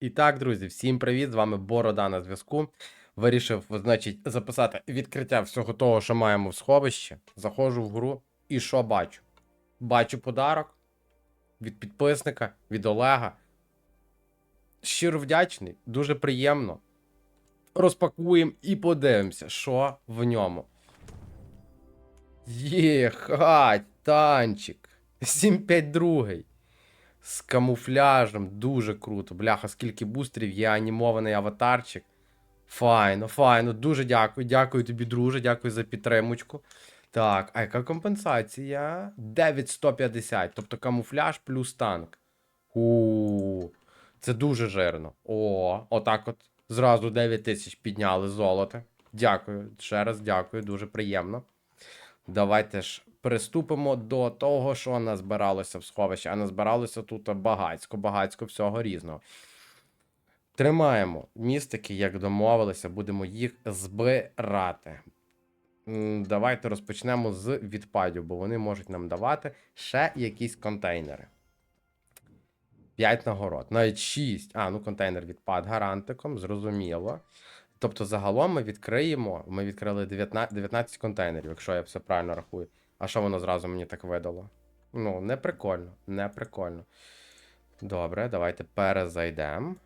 І так, друзі, всім привіт! З вами Борода на зв'язку. Вирішив, значить, записати відкриття всього того, що маємо в сховищі. Заходжу в гру і що бачу? Бачу подарок від підписника, від Олега. Щиро вдячний, дуже приємно. Розпакуємо і подивимося, що в ньому. Є, хать, танчик. 752. З камуфляжем, дуже круто. Бляха, скільки бустерів, є анімований аватарчик. Файно, файно, дуже дякую. Дякую тобі, друже, дякую за підтримочку. Так, а яка компенсація? 9150, тобто камуфляж плюс танк. У, це дуже жирно. О, отак от. Зразу 9 тисяч підняли золото. Дякую. Ще раз дякую, дуже приємно. Давайте ж приступимо до того, що назбиралося в сховищі. А назбиралося тут багацько, багацько всього різного. Тримаємо містики, як домовилися, будемо їх збирати. Давайте розпочнемо з відпадів, бо вони можуть нам давати ще якісь контейнери. 5 нагород, навіть 6. А, ну контейнер відпад гарантиком, зрозуміло. Тобто, загалом ми відкриємо. Ми відкрили 19, 19 контейнерів, якщо я все правильно рахую. А що воно зразу мені так видало? Ну, не прикольно, не прикольно. Добре, давайте перезайдемо.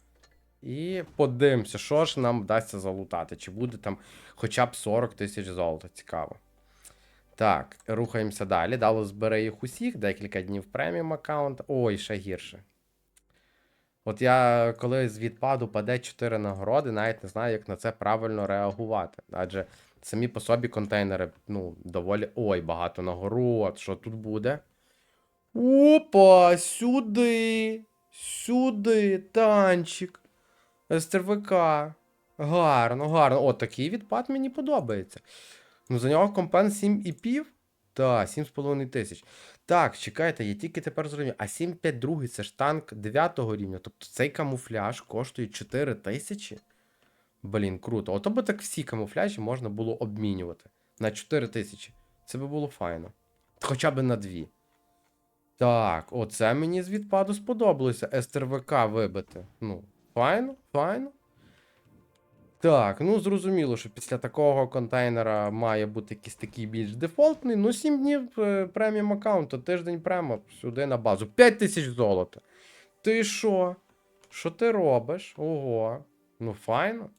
І подивимося, що ж нам вдасться залутати. Чи буде там хоча б 40 тисяч золота. Цікаво. Так, рухаємося далі. Дало збере їх усіх, декілька днів преміум аккаунт. Ой, ще гірше. От я коли з відпаду паде 4 нагороди, навіть не знаю, як на це правильно реагувати. Адже самі по собі контейнери, ну, доволі. Ой, багато нагород. Що тут буде? Опа, сюди. Сюди, танчик. СТРВК. Гарно, гарно. О, такий відпад мені подобається. Ну, за нього компен 7,5? Так, 7,5 тисяч. Так, чекайте, я тільки тепер зрозумів. А 752 це ж танк 9 рівня. Тобто цей камуфляж коштує 4 тисячі. Блін, круто. Ото би так всі камуфляжі можна було обмінювати. На 4 тисячі. Це би було файно. Хоча б на 2. Так, оце мені з відпаду сподобалося. СТРВК вибити. Ну, файно, файно. Так, ну зрозуміло, що після такого контейнера має бути якийсь такий більш дефолтний. Ну, 7 днів е, преміум аккаунту, тиждень премо сюди на базу. 5 тисяч золота. Ти що? Що ти робиш? Ого. Ну, файно.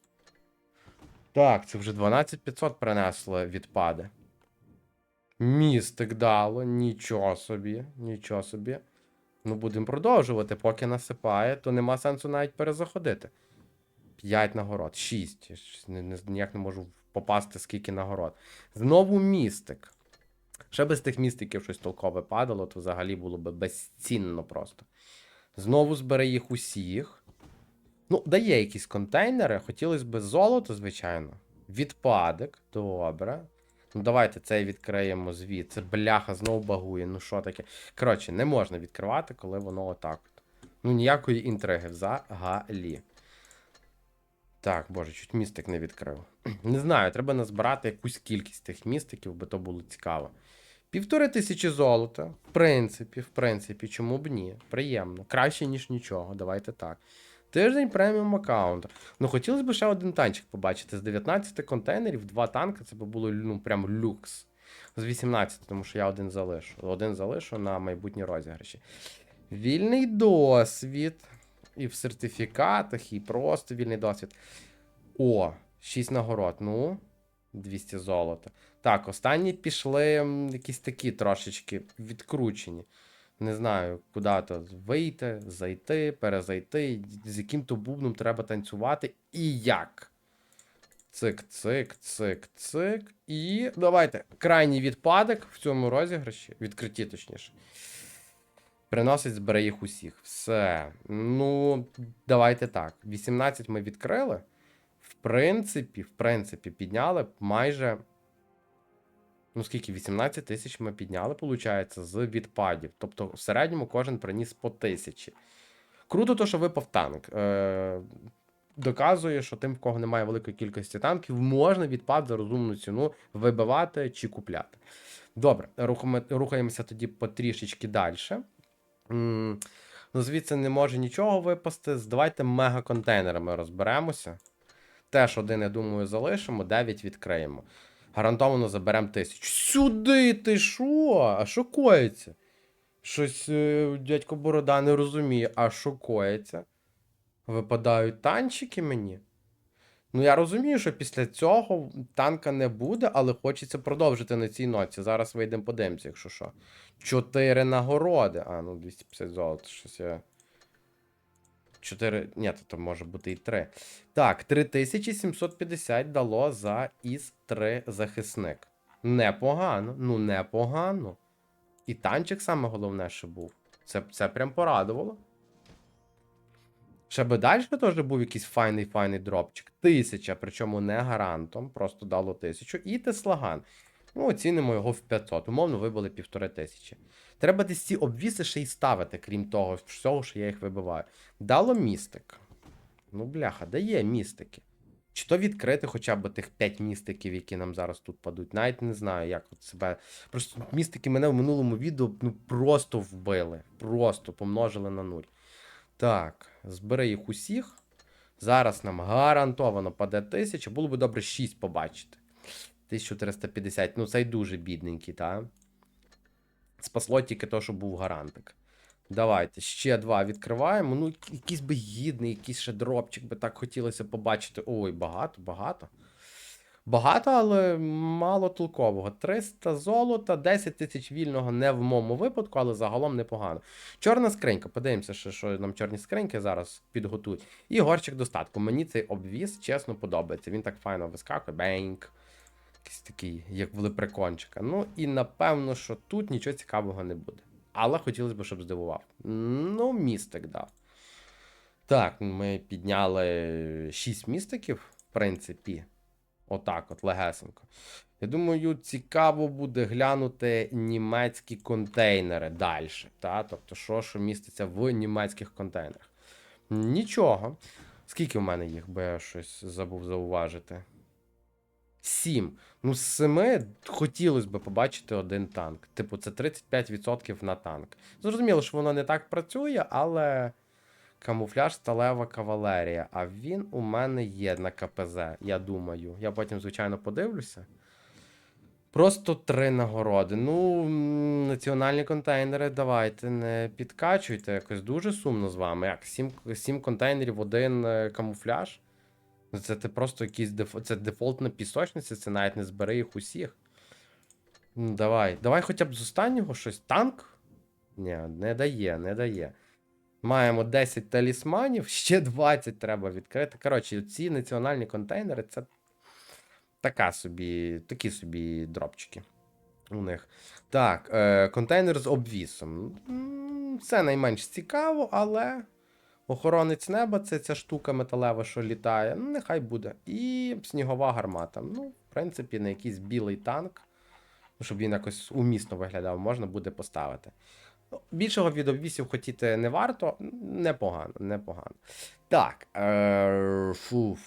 Так, це вже 12500 принесли відпади. Містик дало, нічого собі, нічого собі. Ну, будемо продовжувати, поки насипає, то нема сенсу навіть перезаходити. 5 нагород, 6. Я не, не, ніяк не можу попасти, скільки нагород. Знову містик. Ще без тих містиків щось толкове падало, то взагалі було б безцінно просто. Знову збере їх усіх. Ну, дає якісь контейнери. Хотілося б золото, звичайно. Відпадок. Добре. Ну, давайте цей відкриємо звідси. Бляха, знову багує. Ну що таке? Коротше, не можна відкривати, коли воно отак. Ну, ніякої інтриги взагалі. Так, боже, чуть містик не відкрив. Не знаю, треба назбирати якусь кількість тих містиків, бо то було цікаво. Півтори тисячі золота. В принципі, в принципі, чому б ні? Приємно. Краще, ніж нічого. Давайте так. Тиждень преміум аккаунту. Ну, хотілося б ще один танчик побачити. З 19 контейнерів, два танки, це б було ну, прям люкс. З 18, тому що я один залишу. Один залишу на майбутні розіграші. Вільний досвід. І в сертифікатах, і просто вільний досвід. О, 6 нагород. Ну, 200 золота. Так, останні пішли якісь такі трошечки відкручені. Не знаю, куди то вийти, зайти, перезайти, з яким то бубном треба танцювати і як. Цик, цик, цик, цик. І давайте. Крайній відпадок в цьому розіграші, відкритті точніше. Приносить збере їх усіх. Все. Ну, давайте так. 18 ми відкрили. В принципі, в принципі, підняли майже. Ну, скільки? 18 тисяч ми підняли, виходить, з відпадів. Тобто, в середньому кожен приніс по тисячі. Круто, то, що випав танк. Е- доказує, що тим, в кого немає великої кількості танків, можна відпад за розумну ціну вибивати чи купляти. Добре, рухаємо- рухаємося тоді потрішечки далі. Ну, звідси не може нічого випасти. Давайте мега-контейнерами розберемося. Теж один, я думаю, залишимо, 9 відкриємо. Гарантовано заберемо тисячу. Сюди ти що? А що коїться? Щось е, дядько Борода не розуміє, а що коїться? Випадають танчики мені. Ну, я розумію, що після цього танка не буде, але хочеться продовжити на цій ноці. Зараз вийдемо подивимося, якщо що. Чотири нагороди. А, ну 250 золота, щось я. Чотири. Ні, то, може бути і три. Так, 3750 дало за із 3 захисник. Непогано. Ну, непогано. І танчик саме головне, що був. Це, це прям порадувало. Ще би далі теж був якийсь файний файний дропчик. Тисяча, причому не гарантом, просто дало тисячу. І Теслаган. Ну, оцінимо його в 500. Умовно, вибили півтори тисячі. Треба десь ці обвіси ще й ставити, крім того, всього, що я їх вибиваю. Дало містик. Ну, бляха, дає містики. Чи то відкрити хоча б тих 5 містиків, які нам зараз тут падуть. Навіть не знаю, як от себе. Просто містики мене в минулому відео ну, просто вбили. Просто помножили на нуль. Так, збери їх усіх. Зараз нам гарантовано паде 1000. Було б добре 6 побачити. 1350. Ну, цей дуже бідненький, так? Спасло тільки то, що був гарантик. Давайте, ще два відкриваємо. Ну, якийсь би гідний, якийсь ще дропчик би так хотілося побачити. Ой, багато, багато. Багато, але мало толкового. 300 золота, 10 тисяч вільного не в моєму випадку, але загалом непогано. Чорна скринька. Подивимося, що, що нам чорні скриньки зараз підготують. І горщик достатку. Мені цей обвіз, чесно, подобається. Він так файно вискакує. Беньк. Якийсь такий, як в лепрекончика. Ну і напевно, що тут нічого цікавого не буде. Але хотілося б, щоб здивував. Ну, містик дав. Так, ми підняли 6 містиків, в принципі. Отак, от легесенько. Я думаю, цікаво буде глянути німецькі контейнери далі. Та? Тобто, що, що міститься в німецьких контейнерах. Нічого. Скільки в мене їх, бо я щось забув зауважити? Сім. Ну, з семи хотілося б побачити один танк. Типу, це 35% на танк. Зрозуміло, що воно не так працює, але камуфляж сталева кавалерія. А він у мене є на КПЗ, я думаю. Я потім, звичайно, подивлюся. Просто три нагороди. Ну, національні контейнери, давайте не підкачуйте. Якось дуже сумно з вами. Як? Сім, сім контейнерів, один е, камуфляж. Це ти просто якийсь деф... це дефолтна пісочниця, це навіть не збери їх усіх. Ну, давай. Давай хоча б з останнього щось. Танк? Ні, не дає, не дає. Маємо 10 талісманів, ще 20 треба відкрити. Коротше, ці національні контейнери це така собі, такі собі дропчики у них. Так, е, контейнер з обвісом. Це найменш цікаво, але. Охоронець неба це ця штука металева, що літає. Ну, нехай буде. І снігова гармата. Ну, в принципі, на якийсь білий танк, щоб він якось умісно виглядав, можна буде поставити. Ну, Більшого від обвісів хотіти не варто. Непогано, непогано. Так. Е, фуф.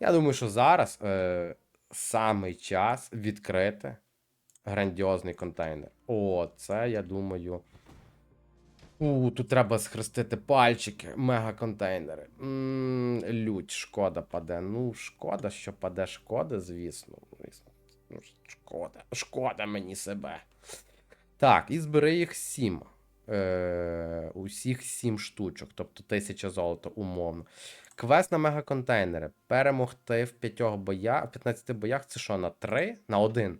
Я думаю, що зараз е, самий час відкрити грандіозний контейнер. О, це, я думаю. У, тут треба схрестити пальчики, мега-контейнери. М, Лють, шкода паде. Ну, шкода, що паде шкода, звісно. Звісно. Ну, Шкода, шкода мені себе. Так, і збери їх сім. Е, усіх сім штучок, тобто тисяча золота, умовно. Квест на мегаконтейнери. Перемогти в 5 боях, 15 боях це що, на 3? На 1?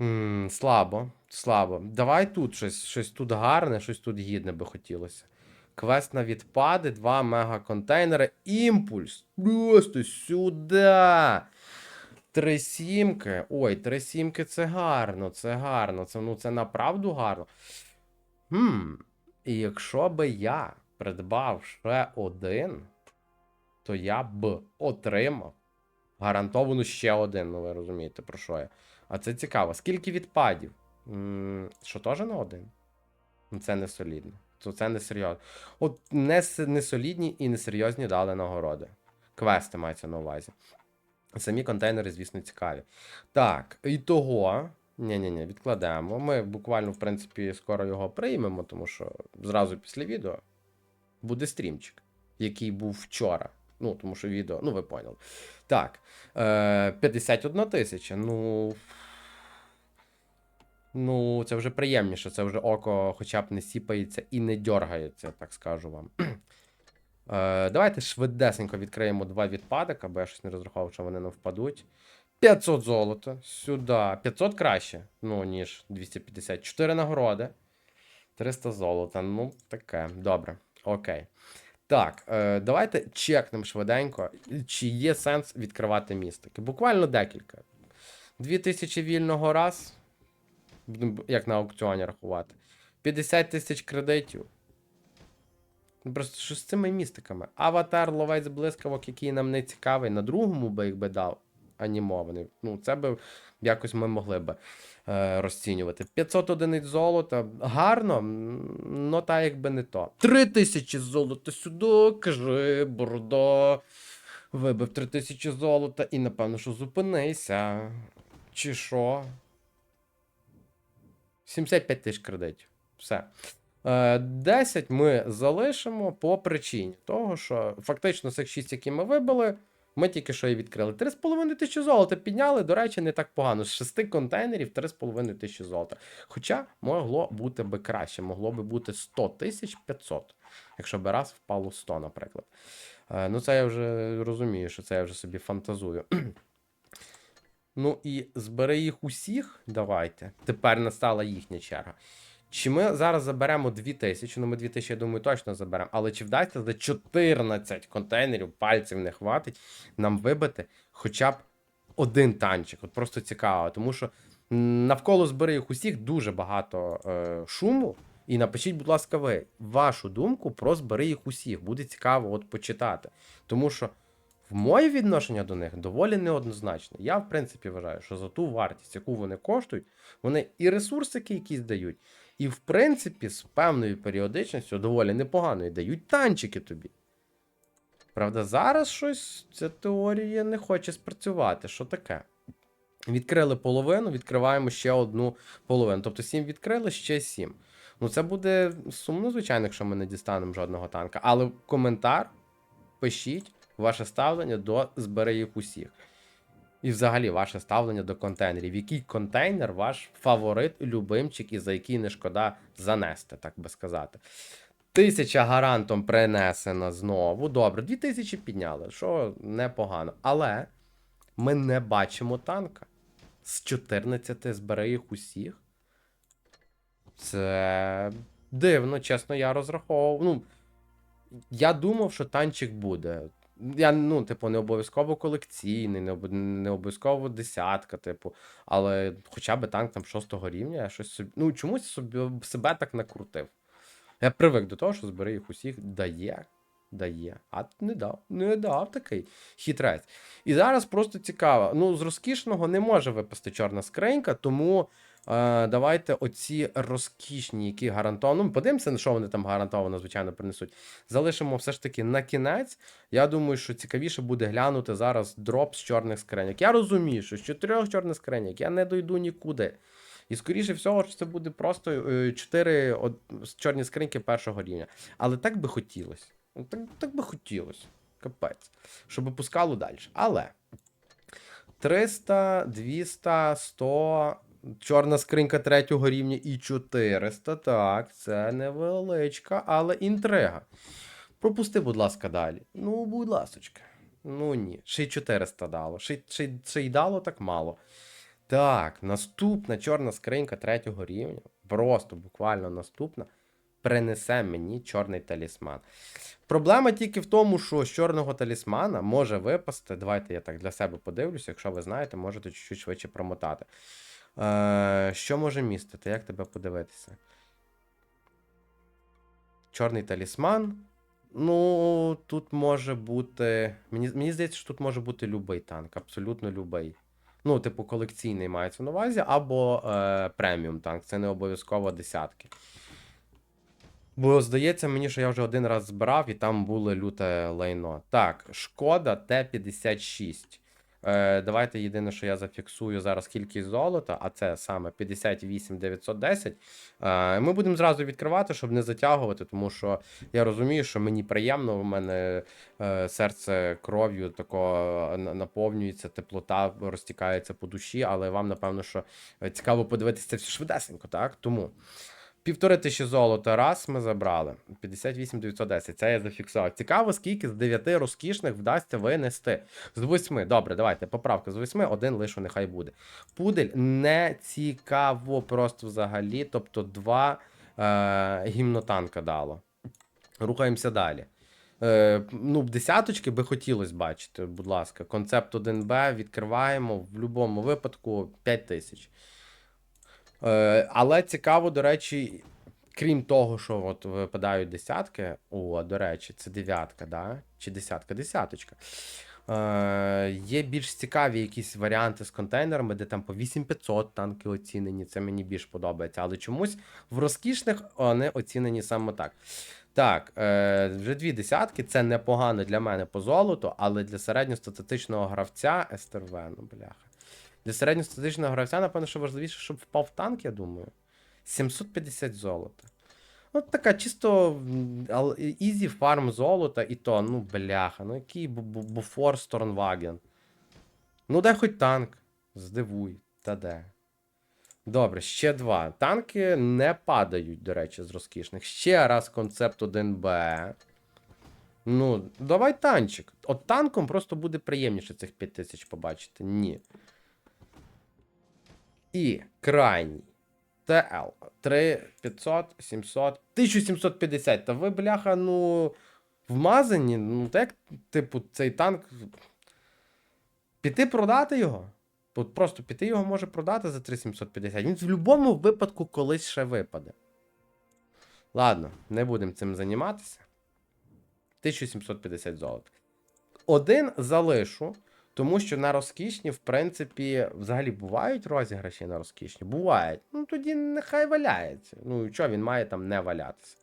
М, слабо, слабо. Давай тут щось, щось тут гарне, щось тут гідне би хотілося. Квест на відпади, два мегаконтейнери. Імпульс. Просто сюди. Три сімки. Ой, три сімки це гарно, це гарно. Це, ну, це направду гарно. Хм. І якщо би я придбав ще один, то я б отримав гарантовано ще один. Ну, ви розумієте, про що я. А це цікаво. Скільки відпадів? Що теж на один? Ну, Це не солідно. То це не серйозно. От не, не солідні і несерйозні дали нагороди. Квести мається на увазі. Самі контейнери, звісно, цікаві. Так, і того. Ні-ні-ні, відкладемо. Ми буквально, в принципі, скоро його приймемо, тому що зразу після відео буде стрімчик, який був вчора. Ну, тому що відео, ну ви поняли. Так. Е, 51 тисяча. Ну. Ну, це вже приємніше, це вже око хоча б не сіпається і не дергається, так скажу вам. Е, давайте швидесенько відкриємо два відпадок, бо я щось не розраховував, що вони не впадуть. 500 золота. Сюди. 500 краще, ну, ніж 250. 4 нагороди. 300 золота. Ну, таке. Добре. Окей. Так, е, давайте чекнемо швиденько, чи є сенс відкривати містики. Буквально декілька. 2000 вільного раз. Як на аукціоні рахувати. 50 тисяч кредитів. Ну, Просто що з цими містиками? Аватар, ловець блискавок, який нам не цікавий, на другому би їх би дав анімований. Ну, це би якось ми могли би е, розцінювати. 500 одиниць золота. Гарно, ну та якби не то. 3000 золота сюди, кажи, бордо. Вибив 3000 золота і напевно, що зупинися. Чи що? 75 тисяч кредитів. Все. Е, 10 ми залишимо по причині того, що фактично цих 6, які ми вибили, ми тільки що і відкрили. 3,5 тисячі золота підняли, до речі, не так погано. З 6 контейнерів 3,5 тисячі золота. Хоча могло бути би краще, могло би бути 100 тисяч 500, якщо би раз впало 100, наприклад. Е, ну, це я вже розумію, що це я вже собі фантазую. Ну і збери їх усіх, давайте. Тепер настала їхня черга. Чи ми зараз заберемо 2000, ну ми 2000, я думаю, точно заберемо. Але чи вдасться за 14 контейнерів, пальців не хватить нам вибити хоча б один танчик? От просто цікаво, тому що навколо збери їх усіх дуже багато е, шуму. І напишіть, будь ласка, ви вашу думку про збери їх усіх. Буде цікаво от почитати. Тому що в моє відношення до них доволі неоднозначне. Я, в принципі, вважаю, що за ту вартість, яку вони коштують, вони і ресурсики якісь дають, і, в принципі, з певною періодичністю доволі непоганою дають танчики тобі. Правда, зараз щось ця теорія не хоче спрацювати. Що таке? Відкрили половину, відкриваємо ще одну половину. Тобто 7 відкрили, ще 7. Ну, це буде сумно, звичайно, якщо ми не дістанемо жодного танка. Але коментар пишіть ваше ставлення до збери їх усіх. І взагалі ваше ставлення до контейнерів. Який контейнер ваш фаворит, любимчик, і за який не шкода занести, так би сказати. Тисяча гарантом принесена знову. Добре, дві тисячі підняли, що непогано. Але ми не бачимо танка. З 14 збери їх усіх. Це дивно, чесно, я розраховував. Ну, я думав, що танчик буде. Я, ну, типу, не обов'язково колекційний, не, об... не обов'язково десятка, типу, але хоча б танк там шостого рівня, я щось собі. Ну, чомусь собі себе так накрутив. Я привик до того, що збери їх усіх дає. Дає, а не дав, не дав такий хитрець. І зараз просто цікаво. Ну, з розкішного не може випасти чорна скринька, тому давайте оці розкішні, які гарантовано. Ну, подивимося, на що вони там гарантовано, звичайно, принесуть. Залишимо все ж таки на кінець. Я думаю, що цікавіше буде глянути зараз дроп з чорних скриньок. Я розумію, що з чотирьох чорних скриньок я не дойду нікуди. І скоріше всього, що це буде просто е, чотири чорні скриньки першого рівня. Але так би хотілося. Ну, Так, так би хотілося. Капець. Щоб пускало далі. Але 300, 200, 100, чорна скринька третього рівня і 400. Так, це невеличка, але інтрига. Пропусти, будь ласка, далі. Ну, будь ласочка. Ну ні. Ще й 400 дало. Ще, ще, ще й дало так мало. Так, наступна чорна скринька третього рівня. Просто буквально наступна. Принесе мені чорний талісман. Проблема тільки в тому, що з чорного талісмана може випасти. Давайте я так для себе подивлюся, якщо ви знаєте, можете чуть-чуть швидше промотати. Е, що може містити? Як тебе подивитися? Чорний талісман. Ну, тут може бути. Мені, мені здається, що тут може бути любий танк, абсолютно любий. Ну, типу, колекційний мається на увазі, або е, преміум танк. Це не обов'язково десятки. Бо здається мені, що я вже один раз збирав і там було люте лайно. Так, шкода Т-56. Е, давайте єдине, що я зафіксую зараз кількість золота, а це саме 58 910. Е, ми будемо зразу відкривати, щоб не затягувати, тому що я розумію, що мені приємно, у мене е, серце кров'ю тако наповнюється, теплота розтікається по душі, але вам, напевно, що цікаво подивитися це все швидесенько, так? Тому. Півтори тисячі золота раз ми забрали. 58 910. Це я зафіксував. Цікаво, скільки з 9 розкішних вдасться винести. З 8. Добре, давайте. Поправка з 8, один лише нехай буде. Пудель не цікаво просто взагалі. Тобто два е, гімнотанка дало. Рухаємося далі. Е, ну, десяточки би хотілося бачити, будь ласка. Концепт 1Б відкриваємо в будь-якому випадку 5 тисяч. Е, але цікаво, до речі, крім того, що от випадають десятки. О, до речі, це дев'ятка, да? Чи десятка? Десяточка. Е, є більш цікаві якісь варіанти з контейнерами, де там по 8500 танки оцінені. Це мені більш подобається. Але чомусь в розкішних вони оцінені саме так. Так, е, вже дві десятки. Це непогано для мене по золоту, але для середньостатистичного гравця СТРВ, ну бляха. Для середньостатистичного гравця, напевно, що важливіше, щоб впав танк, я думаю. 750 золота. От така чисто ізі фарм золота, і то, ну, бляха, ну який бу- бу- буфор Сторнваген. Ну, дай хоч танк. Здивуй, та де. Добре, ще два. Танки не падають, до речі, з розкішних. Ще раз концепт 1Б. Ну, давай танчик. От танком просто буде приємніше цих 5000 побачити. Ні. І крайній. ТЛ 3500, 700, 1750. Та ви, бляха, ну. Вмазані, ну так, типу, цей танк. Піти продати його. Просто піти його може продати за 3750. Він в будь-якому випадку колись ще випаде. Ладно, не будемо цим займатися. 1750 золота. Один залишу, тому що на розкішні, в принципі, взагалі бувають розіграші на розкішні? Бувають. Ну тоді нехай валяється. Ну і що він має там не валятися.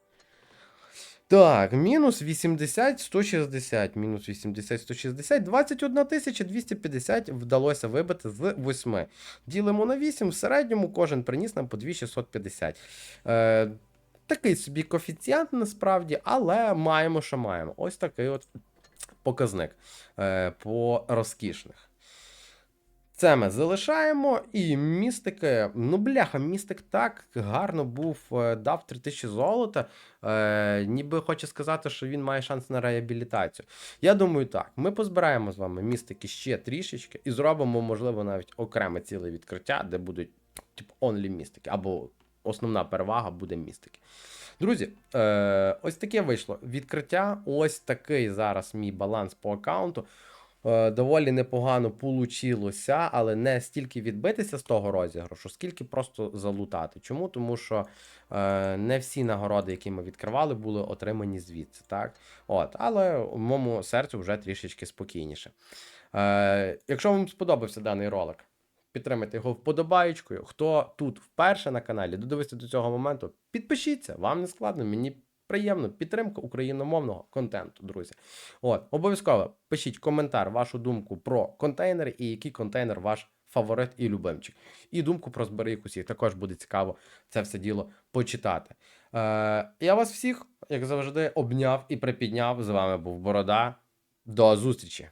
Так, мінус 80, 160, мінус 80, 160, 21 250 вдалося вибити з 8. Ділимо на 8, в середньому кожен приніс нам по 2650. Е, такий собі коефіцієнт насправді, але маємо, що маємо. Ось такий от показник е, по розкішних. Це ми залишаємо. І містики, ну бляха, містик так гарно був, е, дав 3000 золота. Е, ніби хоче сказати, що він має шанс на реабілітацію. Я думаю, так. Ми позбираємо з вами містики ще трішечки і зробимо, можливо, навіть окреме ціле відкриття, де будуть типу онлі містики, або основна перевага буде містики. Друзі, е, ось таке вийшло відкриття. Ось такий зараз мій баланс по аккаунту. Е, доволі непогано получилося, але не стільки відбитися з того розіграшу, скільки просто залутати. Чому? Тому що е, не всі нагороди, які ми відкривали, були отримані звідси. Так? От, але у моєму серцю вже трішечки спокійніше. Е, якщо вам сподобався даний ролик, підтримайте його вподобаєчкою. Хто тут вперше на каналі, додивився до цього моменту, підпишіться, вам не складно, мені приємно. Підтримка україномовного контенту, друзі. От, обов'язково пишіть коментар, вашу думку про контейнери і який контейнер ваш фаворит і любимчик. І думку про зберіг усіх. Також буде цікаво це все діло почитати. Е, я вас всіх, як завжди, обняв і припідняв. З вами був Борода. До зустрічі!